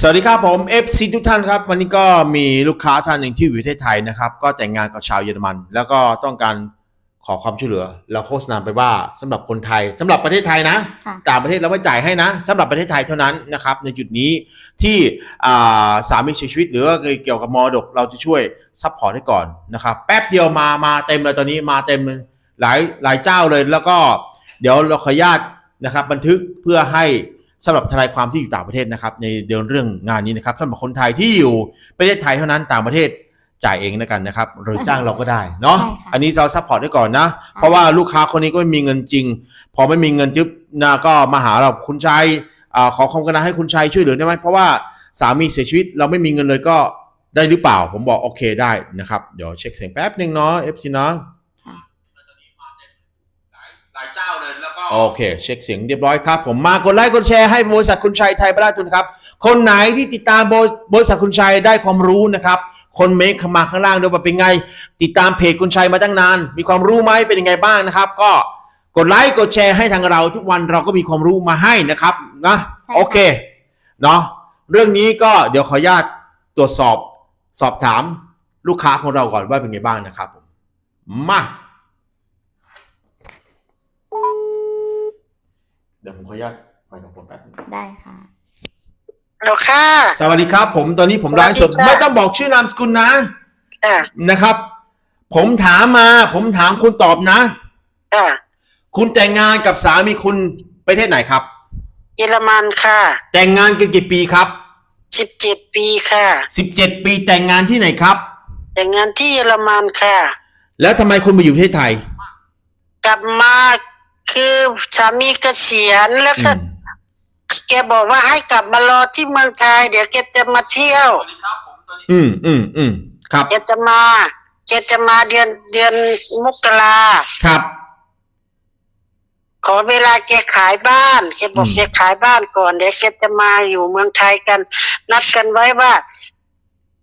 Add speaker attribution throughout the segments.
Speaker 1: สวัสดีครับผม FC ทุกท่านครับ วันนี้ก็มีลูกค้าท่านหนึ่งที่อยู่ประเทศไทยนะครับ ก็แต่งงานกับชาวเยอรมัน แล้วก็ต้องการขอความช่วยเหลือ เราโฆษณาไปว่าสำหรับคนไทยสำหรับประเทศไทยนะ
Speaker 2: ค่ะ
Speaker 1: ต่างประเทศเราไม่จ่ายให้นะสำหรับประเทศไทยเท่านั้นนะครับในจุดนี้ที่อ่าสามีเสียชีวิต หรือว่าเกี่ยวกับมรดกเราจะช่วยซัพพอร์ตให้ก่อนนะครับแป๊บเดียวมามาเต็มเลยตอนนี้มาเต็มเลยหลายหลายเจ้าเลยแล้วก็ เดี๋ยวเราขออนุญาตนะครับบันทึกเพื่อให้ สำหรับทนายความที่อยู่ต่างประเทศนะครับ ในเดือนเรื่องงานนี้นะครับสำหรับคนไทยที่อยู่ประเทศไทยเท่านั้นต่างประเทศจ่ายเองแล้วกันนะครับ หรือจ้างเราก็ได้เนาะ
Speaker 2: ใช่ค่ะ
Speaker 1: อันนี้เราซัพพอร์ตไว้ก่อนนะ เพราะว่าลูกค้าคนนี้ก็ไม่มีเงินจริง พอไม่มีเงินจึ๊บนะก็มาหาเราคุณชัยอ่าขอความกรุณาให้คุณชัยช่วยเหลือได้ไหมเพราะว่าสามีเสียชีวิตเราไม่มีเงินเลยก็ได้หรือเปล่า ผมบอกโอเคได้นะครับ เดี๋ยวเช็คเสียงแป๊บหนึ่งเนาะเอฟซีเนาะ โอเค เช็คเสียงเรียบร้อยครับ ผมมากดไลค์กดแชร์ให้บริษัทคุณชัยไทยประทุนครับ คนไหนที่ติดตามบริษัทคุณชัยได้ความรู้นะครับ คนเมคเข้ามาข้างล่างด้วยว่าเป็นไง ติดตามเพจคุณชัยมาตั้งนาน มีความรู้ไหมเป็นยังไงบ้างนะครับ ก็กดไลค์กดแชร์ให้ทางเราทุกวันเราก็มีความรู้มาให้นะครับนะ
Speaker 2: ใช่ค่ะ
Speaker 1: โอเคเนาะเรื่องนี้ก็เดี๋ยวขออนุญาตตรวจสอบสอบถามลูกค้าของเราก่อนว่าเป็นไงบ้างนะครับผมมา เดี๋ยวผมขออนุญาตไมโครโฟนแป๊บนึง
Speaker 2: ได้ค่ะ
Speaker 3: ฮัลโหลค่ะ
Speaker 1: สวัสดีครับ ผมตอนนี้ผมไลฟ์สด
Speaker 3: สวัสดีค่ะ
Speaker 1: ไม่ต้องบอกชื่อนามสกุลนะ
Speaker 3: อ่า
Speaker 1: นะครับ ผมถามมา ผมถามคุณตอบนะ
Speaker 3: อ่า
Speaker 1: คุณแต่งงานกับสามีคุณประเทศไหนครับ
Speaker 3: เยอรมันค่ะ
Speaker 1: แต่งงานกันกี่ปีครับ
Speaker 3: สิบเจ็ดปีค่ะ
Speaker 1: 17ปีแต่งงานที่ไหนครับ
Speaker 3: แต่งงานที่เยอรมันค่ะ
Speaker 1: แล้วทำไมคุณมาอยู่ประเทศไทย
Speaker 3: กลับมา คือสามีเกษียณแล้ว
Speaker 1: อื
Speaker 3: ก็
Speaker 1: ม
Speaker 3: แกบอกว่าให้กลับมารอที่เมืองไทยเดี๋ยวแกจะมาเที่ยว
Speaker 1: อืมอืมอืมครับ
Speaker 3: แกจะมาแกจะมาเดือนเดือนมกรา
Speaker 1: ครับ
Speaker 3: ขอเวลาแกขายบ้านแกบอก
Speaker 1: อืม
Speaker 3: แกขายบ้านก่อนเดี๋ยวแกจะมาอยู่เมืองไทยกัน นัดกันไว้ว่า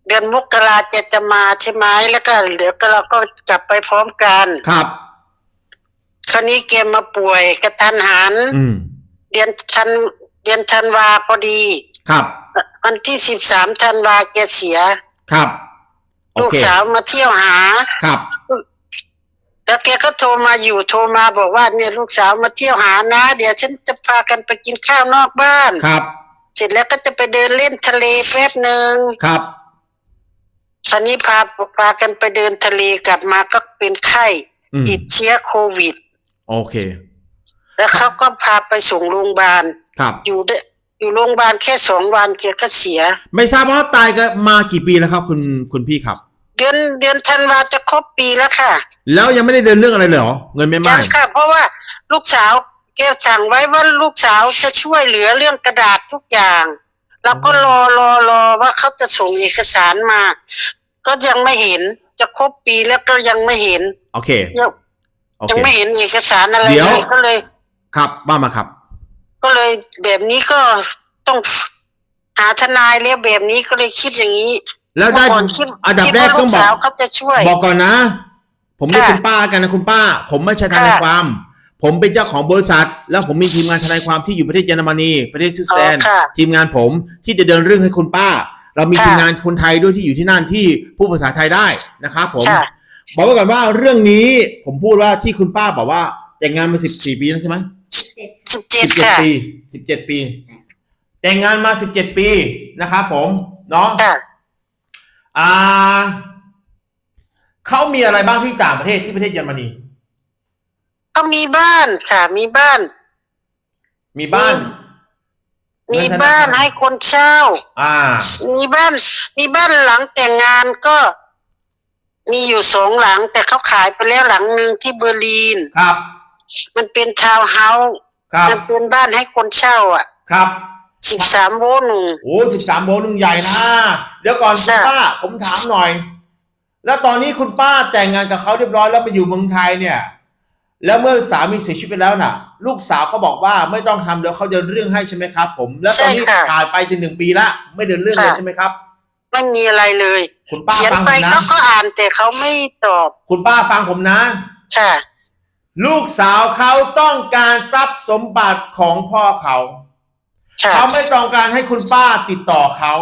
Speaker 3: เดือนมกราแกจะมาใช่ไหมแล้วก็เดี๋ยวก็เราก็กลับไปพร้อมกัน
Speaker 1: ครับ
Speaker 3: คราวนี้แกมาป่วยกระทันหัน
Speaker 1: อืม
Speaker 3: เดือนธันเดือนธันวาพอดี
Speaker 1: ครับ
Speaker 3: วันที่สิบสามธันวาแกเสีย
Speaker 1: ครับโอ
Speaker 3: ลูก
Speaker 1: เค
Speaker 3: สาวมาเที่ยวหา
Speaker 1: ครับ
Speaker 3: แล้วแกก็โทรมาอยู่โทรมาบอกว่าเนี่ยลูกสาวมาเที่ยวหานะ เดี๋ยวฉันจะพากันไปกินข้าวนอกบ้าน
Speaker 1: ครับ
Speaker 3: เสร็จแล้วก็จะไปเดินเล่นทะเลแป๊บหนึ่ง
Speaker 1: ครับ
Speaker 3: คราวนี้พาพากันไปเดินทะเลกลับมาก็เป็นไข้
Speaker 1: อืม
Speaker 3: ติดเชื้อโควิด
Speaker 1: โอเค
Speaker 3: แล้วเขาก็พาไปส่งโรงพยาบาล
Speaker 1: ครับ
Speaker 3: อยู่ได้อยู่โรงพยาบาลแค่สองวันแกก็เสีย
Speaker 1: ไม่ทราบว่าตายกันมากี่ปีแล้วครับ คุณคุณพี่ครับ
Speaker 3: เดือนเดือนธันวาจะครบปีแล้วค่ะ
Speaker 1: แล้วยังไม่ได้เดินเรื่องอะไรเลยเหรอเงินไม่
Speaker 3: ยั
Speaker 1: มาง
Speaker 3: ค่ะ เพราะว่าลูกสาวแกสั่งไว้ว่าลูกสาวจะช่วยเหลือเรื่องกระดาษทุกอย่างเราก็รอรอรอว่าเขาจะส่งเอกสารมา ก็ยังไม่เห็นจะครบปีแล้วก็ยังไม่เห็น
Speaker 1: โอเค
Speaker 3: ยัง
Speaker 1: โอ
Speaker 3: ยัง
Speaker 1: เค
Speaker 3: ไม่เห็นเอกสารอะไร
Speaker 1: เดี๋ยว
Speaker 3: เลยก็เลย
Speaker 1: ครับว่ามาครับ
Speaker 3: ก็เลยแบบนี้ก็ต้องหาทนายแล้วแบบนี้ก็เลยคิดอย่างนี้
Speaker 1: แล้วได้
Speaker 3: เมื่อก่อนคิด
Speaker 1: อันดับ
Speaker 3: คิด
Speaker 1: แรก
Speaker 3: ว่า
Speaker 1: ต้
Speaker 3: ลู
Speaker 1: อง
Speaker 3: ก
Speaker 1: บอ
Speaker 3: สาว
Speaker 1: ก
Speaker 3: เขาจะช่วย
Speaker 1: บอกก่อนนะ ผมเรียก
Speaker 3: ค่ะ
Speaker 1: คุณป้ากันนะคุณป้า ผมไม่ใช่ทนาย
Speaker 3: ค่ะ
Speaker 1: ความ ผมเป็นเจ้าของบริษัท แล้วผมมีทีมงานทนายความที่อยู่ประเทศเยอรมนีประเทศสวิตเซอร์แลนด์
Speaker 3: อ๋อค่ะ
Speaker 1: ทีมงานผมที่จะเดินเรื่องให้คุณป้า เรามี
Speaker 3: ค่ะ
Speaker 1: ทีมงานคนไทยด้วยที่อยู่ที่นั่นที่พูดภาษาไทยได้นะครับผม
Speaker 3: ค่ะ
Speaker 1: บอกไว้ก่อนว่าเรื่องนี้ผมพูดว่าที่คุณป้าบอกว่า แต่งงานมาสิบสี่ปีแล้วใช่ไหม
Speaker 3: สิบเจ็ด
Speaker 1: สิบเจ็ด
Speaker 3: ค่ะ
Speaker 1: ปีสิบเจ็ดปี
Speaker 2: ใช่
Speaker 1: แต่งงานมาสิบเจ็ดปีนะครับผมเนาะ
Speaker 3: ค่ะ
Speaker 1: อ่าเขามีอะไรบ้างที่ต่างประเทศที่ประเทศเยอรมนี
Speaker 3: ก็มีบ้านค่ะ มีบ้าน
Speaker 1: มีบ้าน
Speaker 3: มีบ้านให้คนเช่า
Speaker 1: อ่า
Speaker 3: มีบ้าน มีบ้านหลังแต่งงานก็ มีอยู่สองหลัง แต่เขาขายไปแล้วหลังหนึ่งที่เบอร์ลิน
Speaker 1: ครับ
Speaker 3: มันเป็นทาวน์เฮาส์
Speaker 1: ครับ
Speaker 3: มันเป็นบ้านให้คนเช่า อะ
Speaker 1: ครับ
Speaker 3: สิบสามโวลต์หนึ่ง
Speaker 1: โอ้สิบสามโบลุงใหญ่นะ เดี๋ยวก่อนคุณ
Speaker 3: ค่ะ
Speaker 1: ป้า ผมถามหน่อย แล้วตอนนี้คุณป้าแต่งงานกับเขาเรียบร้อยแล้วไปอยู่เมืองไทยเนี่ย แล้วเมื่อสามีเสียชีวิตไปแล้วน่ะ ลูกสาวเขาบอกว่าไม่ต้องทำเดี๋ยวเขาเดินเรื่องให้ใช่ไหมครับ ผม แล้วตอนนี้ผ่านไปถึงหนึ่งปีละไม่เดินเรื่องเลยใช่ไหมครับ
Speaker 3: ไม่มีอะไรเลย
Speaker 1: คุณป้า
Speaker 3: เขียน
Speaker 1: ฟัง
Speaker 3: ไป
Speaker 1: ผมนะ
Speaker 3: เขาก็อ่านแต่เขาไม่ตอบ
Speaker 1: คุณป้าฟังผมนะ
Speaker 3: ค่ะ
Speaker 1: ลูกสาวเขาต้องการทรัพย์สมบัติของพ่อเขา
Speaker 3: ค่ะ
Speaker 1: เขาไม่ต้องการให้คุณป้าติดต่อเขา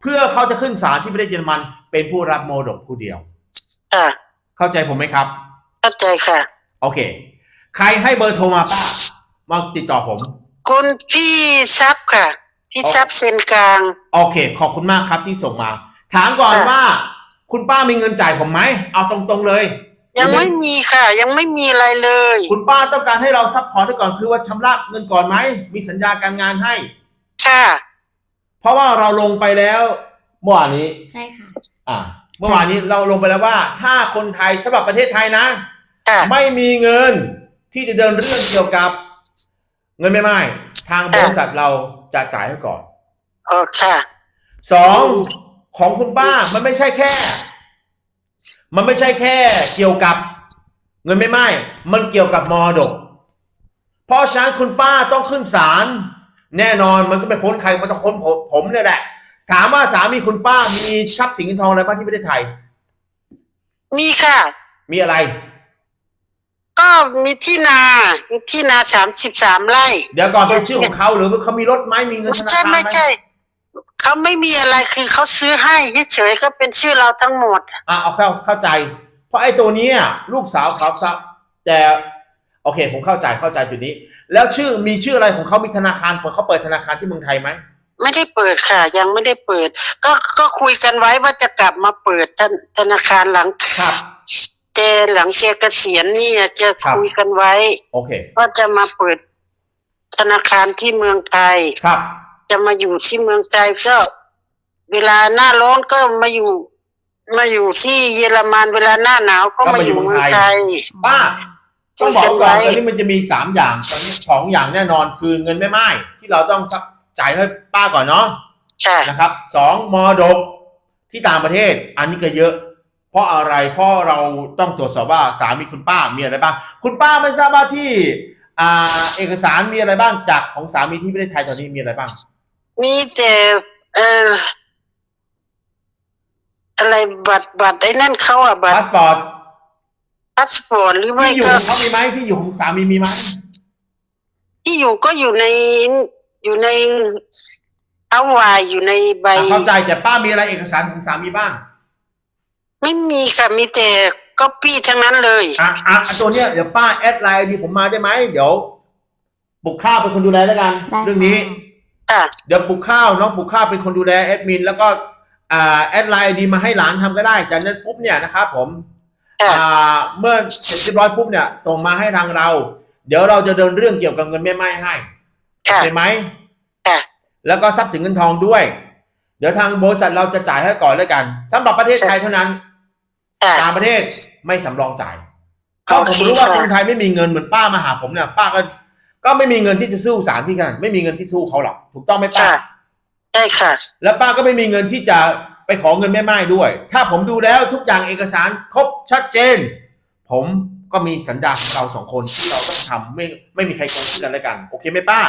Speaker 1: เพื่อเขาจะขึ้นศาลที่ประเทศเยอรมันเป็นผู้รับมรดกผู้เดียว
Speaker 3: ค่ะ
Speaker 1: เข้าใจผมไหมครับ
Speaker 3: เข้าใจค่ะ
Speaker 1: โอเค ใครให้เบอร์โทรมาป้ามาติดต่อผม
Speaker 3: คุณพี่ทรัพย์ค่ะ พี่ทรัพย์เซนกลาง
Speaker 1: โอเค ขอบคุณมากครับที่ส่งมา ถามก่อน
Speaker 3: ค่ะ
Speaker 1: ว่า คุณป้ามีเงินจ่ายผมไหม เอาตรงๆเลย
Speaker 3: ยังไม่มีค่ะ ยังไม่มีอะไรเลย
Speaker 1: คุณป้าต้องการให้เราซัพพอร์ตให้ก่อนคือว่าชำระเงินก่อนไหม มีสัญญาการงานให้
Speaker 3: ค่ะ
Speaker 1: เพราะว่าเราลงไปแล้วเมื่อวานนี้
Speaker 2: ใช่ค่ะ
Speaker 1: อ่า เมื่อวานนี้เราลงไปแล้วว่า ถ้าคนไทยสำหรับประเทศไทยนะ
Speaker 3: ค่ะ
Speaker 1: ไม่มีเงินที่จะเดินเรื่องเกี่ยวกับ เงินไม่ไม่ทางบริษัทเรา จะจ่ายให้ก่อน
Speaker 3: อ๋อค่ะ
Speaker 1: สองของคุณป้ามันไม่ใช่แค่ มันไม่ใช่แค่ เกี่ยวกับ เงินไม่ไม่มันเกี่ยวกับมรดก เพราะฉะนั้นคุณป้าต้องขึ้นศาลแน่นอนมันก็ไม่พ้นใครมันต้องพ้นผมผมเนี่ยแหละ ถามว่าสามีคุณป้ามีทรัพย์สินเงินทองอะไรบ้างที่ประเทศไทย
Speaker 3: มีค่ะ
Speaker 1: มีอะไร
Speaker 3: ก็มีที่นามีที่นาสามสิบสามไร่
Speaker 1: เดี๋ยวก่อนเป็นชื่อของเขาหรือว่าเขามีรถไหมมีเงินธ
Speaker 3: ไม่
Speaker 1: นา
Speaker 3: ใช่
Speaker 1: คารไหม
Speaker 3: ไม่ใช่เขาไม่มีอะไรคือเขาซื้อให้เฉยๆก็เป็นชื่อเราทั้งหมด
Speaker 1: อะเอาเข้าเข้าใจ เพราะไอ้ตัวเนี้ยลูกสาวเขาครับแต่โอเคผมเข้าใจเข้าใจจุดนี้ แล้วชื่อมีชื่ออะไรของเขามีธนาคารเปิดเขาเปิดธนาคารที่เมืองไทยไหม
Speaker 3: ไม่ได้เปิดค่ะ ยังไม่ได้เปิด ก็ก็คุยกันไว้ว่าจะกลับมาเปิดธนธนาคารหลัง
Speaker 1: ครับ
Speaker 3: เจหลังเชียเกษียณนี่จะ
Speaker 1: ครับ
Speaker 3: คุยกันไว้
Speaker 1: โอเค
Speaker 3: ว่าจะมาเปิดธนาคารที่เมืองไทย
Speaker 1: ครับ
Speaker 3: จะมาอยู่ที่เมืองไทยก็ เวลาหน้าร้อนก็มาอยู่ มาอยู่ที่เยอรมันเวลาหน้าหนาวก็มาอยู่เมืองไทย
Speaker 1: ป้า
Speaker 3: คุ
Speaker 1: ต้อง
Speaker 3: ย
Speaker 1: บอก
Speaker 3: กัน
Speaker 1: ก่อน
Speaker 3: ไว้
Speaker 1: ตอนนี้มันจะมีสามอย่างตอนนี้สองอย่างแน่นอนคือเงินแม่ไม้ที่เราต้องจ่ายให้ป้าก่อนเนาะ
Speaker 3: ค่ะ
Speaker 1: นะครับสองมรดกที่ต่างประเทศ อันนี้ก็เยอะ เพราะอะไรเพราะเราต้องตรวจสอบว่าสามีคุณป้ามีอะไรบ้าง คุณป้าไม่ทราบว่าที่อ่าเอกสารมีอะไรบ้างจากของสามีที่ประเทศไทยตอนนี้มีอะไรบ้าง
Speaker 3: มีแต่เอออะไรบัตรบัตรไอ้นั่นเขาอะบัต
Speaker 1: พารสปอร์ต
Speaker 3: พาสปอร์ตหรือไม่
Speaker 1: ที่อยู่
Speaker 3: ก็
Speaker 1: ของเขามีไหมที่อยู่ของสามีมีไหม
Speaker 3: ที่อยู่ก็อยู่ในอยู่ในเอาวายอยู่ในใบ
Speaker 1: อะเข้าใจแต่ป้ามีอะไรเอกสารของสามีบ้าง
Speaker 3: ไม่มีค่ะมีแต่ก๊อปปี้ทั้งนั้นเลย
Speaker 1: อะอะอะตัวเนี้ยเดี๋ยวป้าแอดไลน์ดีผมมาได้ไหมเดี๋ยวบุกข้าวเป็นคนดูแลแล้วกัน
Speaker 2: ได้
Speaker 1: เรื่องนี้
Speaker 2: ค่ะ
Speaker 3: ค่ะ
Speaker 1: เดี๋ยวบุกข้าวน้องบุกข้าวเป็นคนดูแลแอดมิน แล้วก็อ่าแอดไลน์ดีมาให้หลานทำก็ได้จากนั้นปุ๊บเนี่ยนะครับผม
Speaker 3: ค่ะ
Speaker 1: อ่าเมื่อเสร็จเรียบร้อยปุ๊บเนี่ยส่งมาให้ทางเรา เดี๋ยวเราจะเดินเรื่องเกี่ยวกับเงินแม่ไม้ให้โอ
Speaker 3: ค่ะ
Speaker 1: เคไหม
Speaker 3: ค่ะ
Speaker 1: แล้วก็ทรัพย์สินเงินทองด้วย เดี๋ยวทางบริษัทเราจะจ่ายให้ก่อนแล้วกันสำหรับประเทศไทยเท่านั้น
Speaker 3: ค่ะ
Speaker 1: ต่างประเทศไม่สำรองจ่ายเพราะผมรู้ว่าคนไทยไม่มีเงินเหมือนป้ามาหาผมเนี่ยป้าก็ก็ไม่มีเงินที่จะสู้สารที่กันไม่มีเงินที่สู้เขาหรอกถูกต้องไหมป้า
Speaker 3: ค่ะใช่ค่ะ
Speaker 1: แล้วป้าก็ไม่มีเงินที่จะไปขอเงินแม่ไม้ด้วย ถ้าผมดูแล้วทุกอย่างเอกสารครบชัดเจน ผมก็มีสัญญาของเราสองคนที่เราต้องทำไม่ไม่มีใครโกงซึ่งกันและกัน โอเคไหมป้า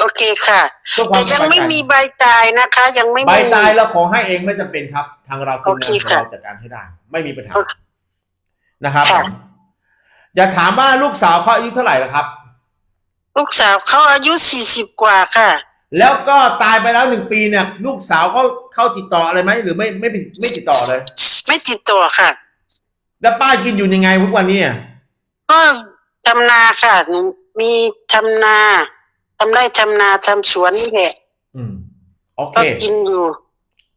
Speaker 3: โอเคค่ะ
Speaker 1: เพื่อควา
Speaker 3: แต่
Speaker 1: มส
Speaker 3: ยัง
Speaker 1: บาย
Speaker 3: ไม่
Speaker 1: ใจ
Speaker 3: มีใบตายนะคะ ยังไม่
Speaker 1: ใบ
Speaker 3: มี
Speaker 1: ตายเราขอให้เองไม่จำเป็นครับ ทางเราทีมงาน
Speaker 3: โอเค
Speaker 1: ของ
Speaker 3: ค่ะ
Speaker 1: เราจัดการให้ได้ ไม่มีปัญหา
Speaker 3: โอเค
Speaker 1: นะครับ
Speaker 3: ค่ะ
Speaker 1: ผมอยากถามว่าลูกสาวเขาอายุเท่าไหร่ละครับ
Speaker 3: ลูกสาวเขาอายุสี่สิบกว่าค่ะ
Speaker 1: แล้วก็ตายไปแล้วหนึ่งปีเนี่ย ลูกสาวเขาเข้าติดต่ออะไรไหมหรือไม่ไม่ไม่ติดต่อเลย
Speaker 3: ไม่ติดต่อค่ะ
Speaker 1: แล้วป้ากินอยู่ยังไงทุกวันนี้อะ
Speaker 3: ก็ทำนาค่ะหนูมีทำนาทำไร่ทำนาทำสวนนี่แหละ
Speaker 1: อืมโอเค
Speaker 3: ก็กินอยู่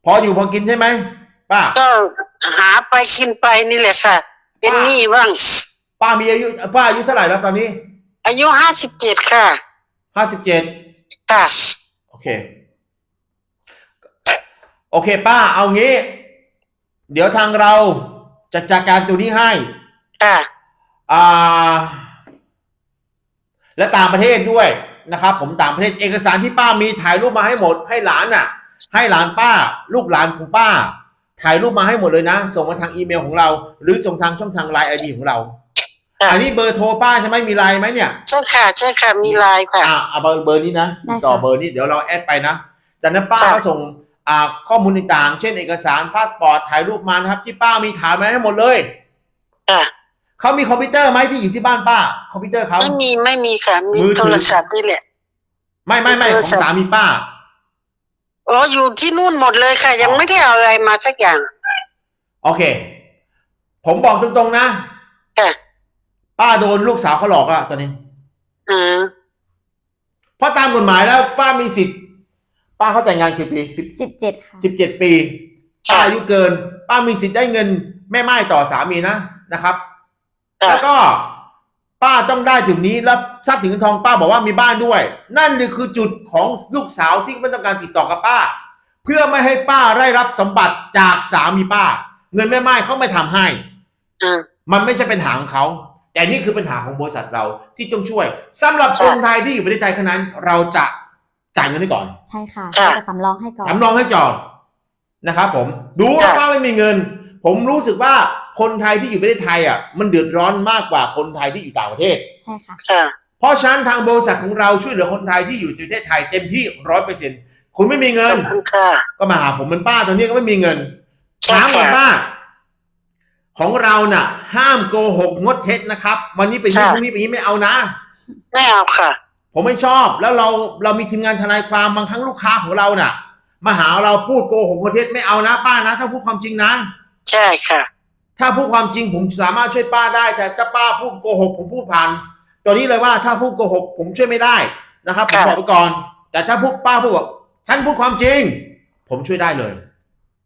Speaker 1: พออยู่พอกินใช่ไหมป้า
Speaker 3: ก็หาไปกินไปนี่แหละค่ะ เป็นหนี้บ้าง
Speaker 1: ป้ามีอายุป้าอายุเท่าไหร่แล้วตอนนี้
Speaker 3: อายุห้าสิบเจ็ดค่ะ
Speaker 1: ห้าสิบเจ็ด
Speaker 3: ค่ะ
Speaker 1: โอเค โอเค ป้าเอางี้ เดี๋ยวทางเราจะจัดการตัวนี้ให้
Speaker 3: ค่ะ
Speaker 1: อ่า และต่างประเทศด้วย นะครับ ผมต่างประเทศเอกสารที่ป้ามีถ่ายรูปมาให้หมด ให้หลานน่ะ ให้หลานป้า ลูกหลานของป้า ถ่ายรูปมาให้หมดเลยนะ ส่งมาทางอีเมลของเรา หรือส่งทางช่องทางไลน์ไอดีของเรา
Speaker 3: ค่ะ
Speaker 1: อันนี้เบอร์โทรป้าใช่ไหมมีไลน์ไหมเนี่ย
Speaker 3: ใช่ค่ะใช่ค่ะมีไลน์ค่ะ
Speaker 1: อ่าเอาเบอร์เบอร์นี้นะ
Speaker 2: ได้
Speaker 1: ติดต่อ
Speaker 2: ค่ะ
Speaker 1: เบอร์นี้เดี๋ยวเราแอดไปนะจากนั้นป้า
Speaker 3: ค่ะ
Speaker 1: ก็ส่งอ่าข้อมูลต่างๆเช่นเอกสารพาสปอร์ตถ่ายรูปมานะครับ ที่ป้ามีถ่ายมาให้หมดเลย
Speaker 3: ค่ะ
Speaker 1: เขามีคอมพิวเตอร์ไหมที่อยู่ที่บ้านป้า คอมพิวเตอร์เขา
Speaker 3: ไม่มีไม่มีค่ะมี
Speaker 1: มือถือ
Speaker 3: โทรศัพท์นี่แหละ
Speaker 1: ไม่ไม่ไม่
Speaker 3: เจอ
Speaker 1: ของสามีป้า
Speaker 3: อ๋ออยู่ที่นู่นหมดเลยค่ะ ยังไม่ได้เอาอะไรมาสักอย่าง
Speaker 1: โอเค ผมบอกตรงๆนะ
Speaker 3: ค่ะ
Speaker 1: ป้าโดนลูกสาวเขาหลอกอะตอนนี้
Speaker 3: อืม
Speaker 1: เพราะตามกฎหมายแล้ว ป้ามีสิทธิ์ ป้าเขาแต่งงานกี่ปีสิบ
Speaker 2: สิบเจ็ดค่ะ
Speaker 1: สิบเจ็ดปีป้าอายุเกิน ป้ามีสิทธิ์ได้เงินแม่ไม้ต่อสามีนะนะครับ
Speaker 3: ค่ะ
Speaker 1: แล้วก็ป้าต้องได้จุดนี้แล้วทรัพย์สินเงินทองป้าบอกว่ามีบ้านด้วย นั่นนี่คือจุดของลูกสาวที่ไม่ต้องการติดต่อกับป้า เพื่อไม่ให้ป้าได้รับสมบัติจากสามีป้า เงินแม่ไม้เขาไม่ทำให้
Speaker 3: อืม
Speaker 1: มันไม่ใช่ปัญหาของเขาแต่นี่คือปัญหาของบริษัทเราที่ต้องช่วยสำหรับ
Speaker 3: ใช่
Speaker 1: คนไทยที่อยู่ประเทศไทยเท่านั้น เราจะจ่ายเงินให้ก่อน
Speaker 2: ใช่ค่ะ
Speaker 3: ค่ะ
Speaker 2: เราจะสำรองให้ก่อน
Speaker 1: สำรองให้จอดนะครับ ผม ดูว่า
Speaker 3: ค่ะ
Speaker 1: ป้าไม่มีเงิน ผมรู้สึกว่า คนไทยที่อยู่ประเทศไทยอะมันเดือดร้อนมากกว่าคนไทยที่อยู่ต่างประเทศ
Speaker 2: ใช่ค่ะ
Speaker 3: ค่ะ
Speaker 1: เพราะฉะนั้นทางบริษัทของเราช่วยเหลือคนไทยที่อยู่ในประเทศไทยเต็มที่ร้อยเปอร์เซ็นคุณไม่มีเงิ
Speaker 3: ขอนบคุณค่ะ
Speaker 1: ก็มาหาผมเหมันป้าตอนนี้ก็ไม่มีเงิน
Speaker 3: ใช่
Speaker 1: ถามก่อน
Speaker 3: ค่ะ
Speaker 1: ป้า ของเราน่ะ ห้ามโกหกงดเท็จนะครับ วันนี้เป็นอย่างนี้
Speaker 3: ใช่
Speaker 1: พรุ่งนี้เป็นอย่างนี้ไม่เอานะ
Speaker 3: ไม่เอาค่ะ
Speaker 1: ผมไม่ชอบแล้วเราเรามีทีมงานทนายความบางครั้งลูกค้าของเราน่ะ มาหาเราพูดโกหกงดเท็จไม่เอานะป้านะ ถ้าพูดความจริงนะ
Speaker 3: ใช่ค่ะ
Speaker 1: ถ้าพูดความจริงผมสามารถช่วยป้าได้ แต่ถ้าป้าพูดโกหกผมพูดผ่านตัวนี้เลยว่าถ้าพูดโกหกผมช่วยไม่ได้นะครับผม
Speaker 3: ค่ะ
Speaker 1: บอกไปก่อน แต่ถ้าพูดป้าพูดบอกฉันพูดความจริง ผมช่วยได้เลย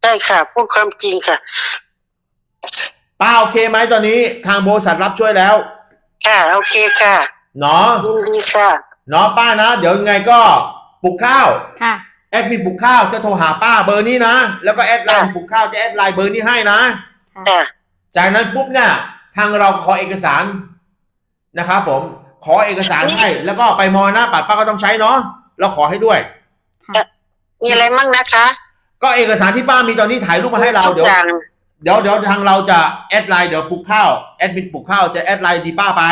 Speaker 3: ใช่ค่ะ พูดความจริงค่ะ
Speaker 1: ป้าโอเคไหมตอนนี้ทางบริษัทรับช่วยแล้ว
Speaker 3: ค่ะ โอเคค่ะ
Speaker 1: เนาะ
Speaker 3: ยินดีค่ะ
Speaker 1: เนาะป้านะ เดี๋ยวยังไงก็ปลุกข้าว
Speaker 2: ค่ะ
Speaker 1: แอดมินปลุกข้าวจะโทรหาป้าเบอร์นี้นะ แล้วก็แอดไลน์
Speaker 3: ค่ะ
Speaker 1: ปลุกข้าวจะแอดไลน์เบอร์นี้ให้นะ
Speaker 2: ค่ะ
Speaker 3: ค่ะ
Speaker 1: จากนั้นปุ๊บเนี่ยทางเราขอเอกสารนะครับผมขอเอกสารให้แล้วก็ไปมอหน้าปัดป้าก็ต้องใช้เนาะเราขอให้ด้วย
Speaker 2: ค่ะ
Speaker 3: มีอะไรมั่งนะคะ
Speaker 1: ก็เอกสารที่ป้ามีตอนนี้ถ่ายรูปมาให้เรา
Speaker 3: ทุก
Speaker 1: เดี๋ยว
Speaker 3: อย่าง
Speaker 1: เดี๋ยวเดี๋ยวทางเราจะแอดไลน์เดี๋ยวปลุกข้าวแอดมินปลุกข้าวจะแอดไลน์ดีป้าไป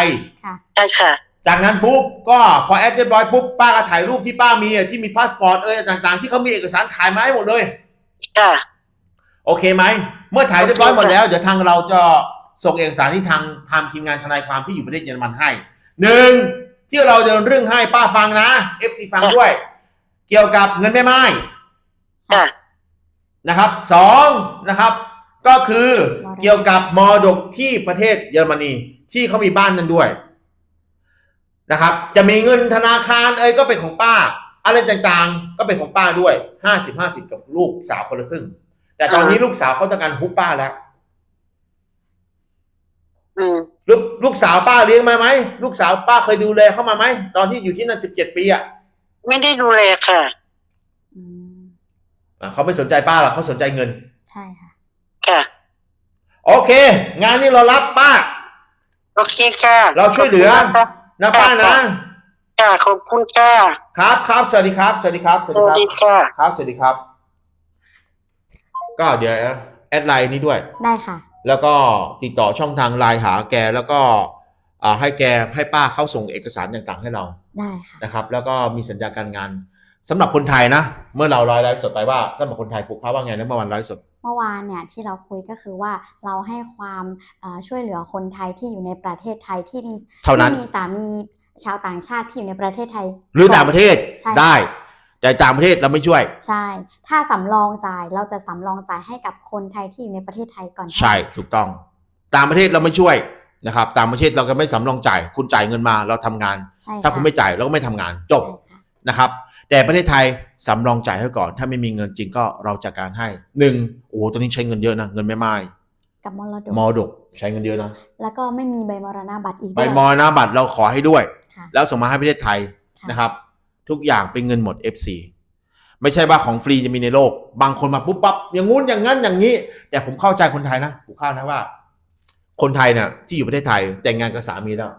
Speaker 2: ค่ะ
Speaker 3: ได้ค่ะ
Speaker 1: จากนั้นปุ๊บก็พอแอดเรียบร้อยปุ๊บป้าก็ถ่ายรูปที่ป้ามีอะที่มีพาสปอร์ตเอยต่างๆ ที่เขามีเอกสารถ่ายมาให้หมดเลย
Speaker 3: ค่ะ
Speaker 1: โอเคไหม เมื่อถ่ายเรียบร้อยหมดแล้ว เดี๋ยวทางเราจะส่งเอกสารที่ทางทางทีมงานทนายความที่อยู่ประเทศเยอรมันให้หนึ่งที่เราจะเรื่องให้ป้าฟังนะเอฟซีฟังด้วย เกี่ยวกับเงินแม่ไม้
Speaker 3: ค่ะ
Speaker 1: นะครับสองนะครับ ก็คือ
Speaker 2: มรดก
Speaker 1: เกี่ยวกับมรดกที่ประเทศเยอรมนีที่เขามีบ้านนั้นด้วยนะครับ จะมีเงินธนาคารเอ้ยก็เป็นของป้า อะไรต่างๆ ก็เป็นของป้าด้วยห้าสิบห้าสิบกับลูกสาวคนละครึ่ง แต่ตอนนี้ลูกสาวเขาต้องการฮุบป้าแล้ว
Speaker 3: อืม
Speaker 1: ลูกลูกสาวป้าเลี้ยงมาไหมลูกสาวป้าเคยดูแลเขามาไหมตอนที่อยู่ที่นั่นสิบเจ็ดปีอะ
Speaker 3: ไม่ได้ดูแลค่ะ
Speaker 2: อืม
Speaker 1: อะเขาไม่สนใจป้าหรอกเขาสนใจเงิน
Speaker 2: ใช่ค่ะ
Speaker 3: ค่ะ
Speaker 1: โอเค งานนี้เรารับป้า
Speaker 3: โอเคค่ะ
Speaker 1: เราช่วยเหลือ
Speaker 3: ขบคุณมาก
Speaker 1: นะป้านะ
Speaker 3: ค่ะขอบคุณค่ะ
Speaker 1: ครับครับสวัสดีครับ สวัสดีครับส
Speaker 3: ส
Speaker 1: วัส
Speaker 3: วัส
Speaker 1: ดี
Speaker 3: ดี
Speaker 1: ครับ
Speaker 3: ค่ะ
Speaker 1: ครับสวัสดีครับ ก็เดี๋ยวแอดไลน์นี้ด้วย
Speaker 2: ได้ค่ะ
Speaker 1: แล้วก็ติดต่อช่องทางไลน์หาแกแล้วก็อ่าให้แกให้ป้าเข้าส่งเอกสารต่างๆ ให้เรา
Speaker 2: ได้ค่ะ
Speaker 1: นะครับ แล้วก็มีสัญญาการงานสำหรับคนไทยนะ เมื่อเราไลฟ์สดไปว่าสำหรับคนไทยปลูกพระว่าไงนะเมื่อวันไลฟ์สด
Speaker 2: เมื่อวานเนี่ยที่เราคุยก็คือว่าเราให้ความเอ่อช่วยเหลือคนไทยที่อยู่ในประเทศไทยที่มี
Speaker 1: เท่านั้น
Speaker 2: ที่มีสามีชาวต่างชาติที่อยู่ในประเทศไทย
Speaker 1: หรือต่างประเทศ
Speaker 2: ใช่
Speaker 1: ได้ แต่ต่างประเทศเราไม่ช่วย
Speaker 2: ใช่ ถ้าสำรองจ่ายเราจะสำรองจ่ายให้กับคนไทยที่อยู่ในประเทศไทยก่อน
Speaker 1: ใช่ถูกต้อง ต่างประเทศเราไม่ช่วยนะครับ ต่างประเทศเราก็ไม่สำรองจ่าย คุณจ่ายเงินมาเราทำงาน
Speaker 2: ใช่ะ
Speaker 1: ถ้าคุณไม่จ่ายเราก็ไม่ทำงานจบ
Speaker 2: ใช่ค่ะ
Speaker 1: นะครับ แต่ประเทศไทยสำรองจ่ายให้ก่อน ถ้าไม่มีเงินจริงก็เราจัดการให้หนึ่งโอ้โหตอนนี้ใช้เงินเยอะนะเงินไม่ไม้
Speaker 2: กับมรดก
Speaker 1: มอดกใช้เงินเยอะนะ
Speaker 2: แล้วก็ไม่มีใบมรณบัตรอีก
Speaker 1: ใบ
Speaker 2: ด้วย
Speaker 1: มอนะบัตรเราขอให้ด้วย
Speaker 2: ค่ะ
Speaker 1: แล้วส่งมาให้ประเทศไทย
Speaker 2: ค่ะ
Speaker 1: นะครับ ทุกอย่างเป็นเงินหมด FC ไม่ใช่ว่าของฟรีจะมีในโลก บางคนมาปุ๊บปั๊บอย่างงู้นอย่างนั้นอย่างนี้ แต่ผมเข้าใจคนไทยนะผมเข้านะว่า คนไทยเนี่ยที่อยู่ประเทศไทยแต่งงานกับสามีแล้ว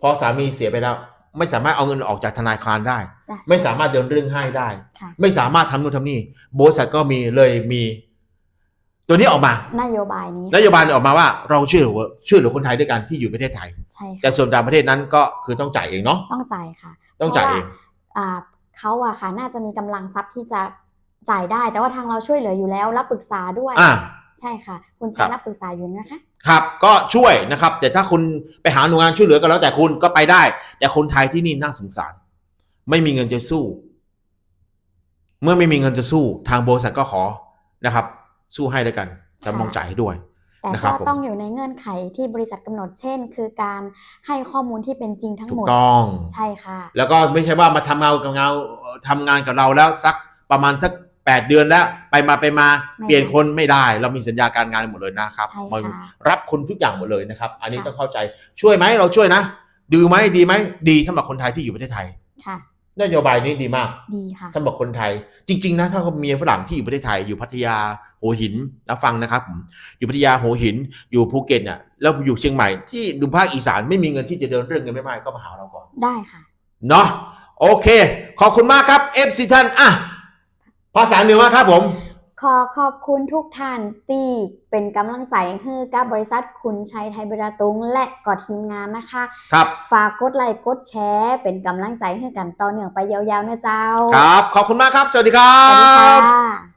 Speaker 1: พอสามีเสียไปแล้ว ไม่สามารถเอาเงินออกจากธนาคารได้
Speaker 2: ได้
Speaker 1: ไม่สามารถเดินเรื่องให้ได้
Speaker 2: ค่ะ
Speaker 1: ไม่สามารถทำนู่นทำนี่บริษัทก็มีเลยมี ตัวนี้ออกมาน
Speaker 2: โยบายนี้
Speaker 1: นโยบายออกมาว่าเราช่วยเหลือช่วยเหลือคนไทยด้วยกันที่อยู่ประเทศไทย
Speaker 2: ใช่
Speaker 1: แต่
Speaker 2: ค่ะ
Speaker 1: ส่วนต่างประเทศนั้นก็คือต้องจ่ายเองเนาะ
Speaker 2: ต้องจ่ายค่ะ
Speaker 1: ต้องจ่ายเอง
Speaker 2: พระว่อ่า เขาอะค่ะน่าจะมีกำลังทรัพย์ที่จะจ่ายได้ แต่ว่าทางเราช่วยเหลืออยู่แล้วรับปรึกษาด้วย
Speaker 1: อ่า
Speaker 2: ใช่ค่ะ คุณ
Speaker 1: ครั
Speaker 2: ใช้
Speaker 1: บ
Speaker 2: รับปรึกษาอยู่นะคะ
Speaker 1: ครับ ก็ช่วยนะครับ แต่ถ้าคุณไปหาหน่วยงานช่วยเหลือก็แล้วแต่คุณก็ไปได้ แต่คนไทยที่นี่น่าสงสาร ไม่มีเงินจะสู้ เมื่อไม่มีเงินจะสู้ ทางบริษัทก็ขอนะครับ สู้ให้ด้วยกันจะมองจ่ายให้ด้วย
Speaker 2: แต่
Speaker 1: นะครับ
Speaker 2: ก็
Speaker 1: ผม
Speaker 2: ต้องอยู่ในเงื่อนไขที่บริษัทกำหนดเช่น คือการให้ข้อมูลที่เป็นจริงทั้ง
Speaker 1: ถู
Speaker 2: หม
Speaker 1: ก
Speaker 2: ด
Speaker 1: ต้อง
Speaker 2: ใช่ค่ะ
Speaker 1: แล้วก็ไม่ใช่ว่ามาทำงานกับเงาทำงานกับเราแล้วสักประมาณสักแปดเดือนแล้ว ไปมาไปมา
Speaker 2: ไม่
Speaker 1: เปลี่ยนคนไม่ได้ เรามีสัญญาการงานหมดเลยนะครับ
Speaker 2: ใช่ค่ะ
Speaker 1: มันรับคนทุกอย่างหมดเลยนะครับ อันนี้
Speaker 2: ค่ะ
Speaker 1: ต้องเข้าใจช่วยไหมเราช่วยนะดีไหมดีไหมดีสำหรับคนไทยที่อยู่ประเทศไทย
Speaker 2: ค่ะ
Speaker 1: นโยบายนี้ดีมาก
Speaker 2: ดีค่ะ
Speaker 1: สำหรับคนไทย จริง ๆ นะ ถ้าเขามีฝรั่งที่อยู่ประเทศไทยอยู่พัทยาหัวหินนะฟังนะครับผมอยู่พัทยาหัวหิน อยู่ภูเก็ตเนี่ยแล้วอยู่เชียงใหม่ที่ดูภาคอีสานไม่มีเงินที่จะเดินเรื่องเงินไม่มากก็มาหาเราก่อน
Speaker 2: ได้ค่ะ
Speaker 1: เนาะโอเค ขอบคุณมากครับเอฟซีท่านอะภาษาเหนือมาครับผม
Speaker 2: ขอขอบคุณทุกท่านที่เป็นกำลังใจให้กับบริษัทคุณชัยไทยบราตุง และก็ทีมงานนะคะ
Speaker 1: ครับ
Speaker 2: ฝากกดไลค์กดแชร์ เป็นกำลังใจให้กันต่อเนื่องไปยาวๆนะเจ้า
Speaker 1: ครับ ขอบคุณมากครับ สวัสดีครั
Speaker 2: สวัสดี
Speaker 1: บ
Speaker 2: ค่ะ